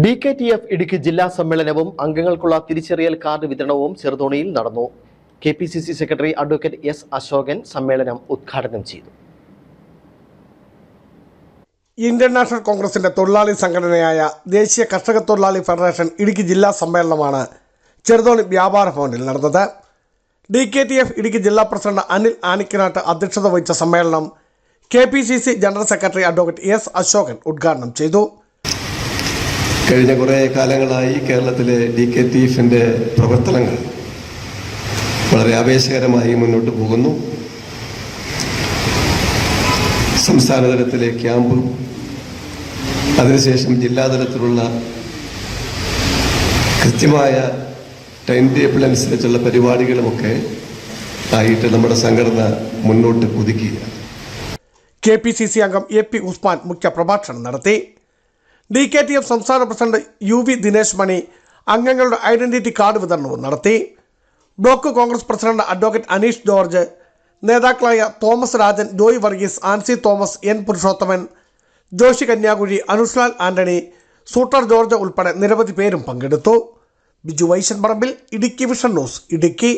D K T F Idukki ജില്ലാ സമ്മേളനവും അംഗങ്ങൾക്കുള്ള തിരിച്ചറിയൽ കാർഡ് വിതരണവും ചെറുതോണിയിൽ നടന്നു. K P C C secretary advocate S Ashokan സമ്മേളനം ഉദ്ഘാടനം ചെയ്തു. ഇന്ത്യൻ നാഷണൽ കോൺഗ്രസിന്റെ തൊഴിലാളി സംഘടനയായ ദേശീയ കർഷക തൊഴിലാളി ഫെഡറേഷൻ ഇടുക്കി ജില്ലാ സമ്മേളനമാണ് ചെറുതോണി വ്യാപാര ഭവനിൽ നടന്നത്. D K T F Idukki ജില്ലാ പ്രസിഡന്റ് അനിൽ ആനിക്കനാട്ട് അധ്യക്ഷത വഹിച്ച സമ്മേളനം K P C C general secretary advocate S Ashokan ഉദ്ഘാടനം ചെയ്തു. കഴിഞ്ഞ കുറേ കാലങ്ങളായി കേരളത്തിലെ ഡി കെ ടി പ്രവർത്തനങ്ങൾ വളരെ ആവേശകരമായി മുന്നോട്ട് പോകുന്നു. സംസ്ഥാന തലത്തിലെ ക്യാമ്പും അതിനുശേഷം ജില്ലാതലത്തിലുള്ള കൃത്യമായ ടൈം ടേബിൾ അനുസരിച്ചുള്ള പരിപാടികളുമൊക്കെ ആയിട്ട് നമ്മുടെ സംഘടന മുന്നോട്ട് കുതിക്കുകയാണ്. കെ പി സി സി അംഗം എ പി ഉസ്മാൻ മുഖ്യ പ്രഭാഷണം നടത്തി. ഡി കെ ടി എഫ് സംസ്ഥാന president U V Dinesh Mani അംഗങ്ങളുടെ ഐഡന്റിറ്റി കാർഡ് വിതരണവും നടത്തി. Block Congress president advocate Aneesh George നേതാക്കളായ Thomas Rajan Joy Varghese Ancy Thomas N Purushothaman Joshi Kanyakuzhi Anushlal Antony സൂട്ടർ ജോർജ് ഉൾപ്പെടെ നിരവധി പേരും പങ്കെടുത്തു. Biju Vaishan Parambil Idukki vision news Idukki.